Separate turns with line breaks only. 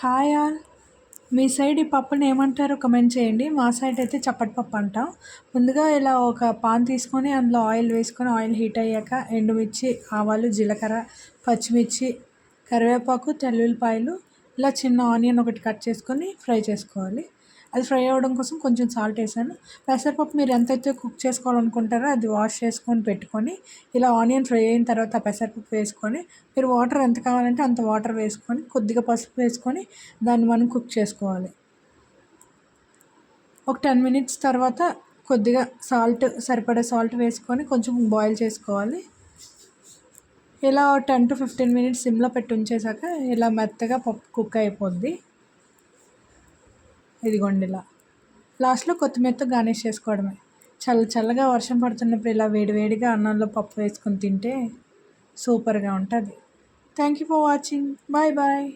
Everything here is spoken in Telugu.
Hi all. మీ సైడ్ ఈ పప్పుని ఏమంటారో కమెంట్ చేయండి. మా సైడ్ అయితే చప్పటి పప్పు అంటాం. ముందుగా ఇలా ఒక పాన్ తీసుకొని అందులో ఆయిల్ వేసుకొని ఆయిల్ హీట్ అయ్యాక ఎండుమిర్చి ఆవాలు జీలకర్ర పచ్చిమిర్చి కరివేపాకు తెల్లుల్లిపాయలు ఇలా చిన్న ఆనియన్ ఒకటి కట్ చేసుకొని ఫ్రై చేసుకోవాలి. అది ఫ్రై అవ్వడం కోసం కొంచెం సాల్ట్ వేసాను. పెసరపప్పు మీరు ఎంతైతే కుక్ చేసుకోవాలనుకుంటారో అది వాష్ చేసుకొని పెట్టుకొని ఇలా ఆనియన్ ఫ్రై అయిన తర్వాత పెసరపప్పు వేసుకొని మీరు వాటర్ ఎంత కావాలంటే అంత వాటర్ వేసుకొని కొద్దిగా పసుపు వేసుకొని దాన్ని మనం కుక్ చేసుకోవాలి. ఒక టెన్ మినిట్స్ తర్వాత కొద్దిగా సాల్ట్ సరిపడే సాల్ట్ వేసుకొని కొంచెం బాయిల్ చేసుకోవాలి. ఇలా టెన్ టు ఫిఫ్టీన్ మినిట్స్ సిమ్లో పెట్టి ఉంచేసాక ఇలా మెత్తగా పప్పు కుక్ అయిపోద్ది. ఇదిగోండి ఇలా. లాస్ట్లో కొత్తిమీరతో గార్నిష్ చేసుకోవడమే. చల్ల చల్లగా వర్షం పడుతున్నప్పుడు ఇలా వేడివేడిగా అన్నంలో పప్పు వేసుకొని తింటే సూపర్గా ఉంటుంది. Thank you for watching bye bye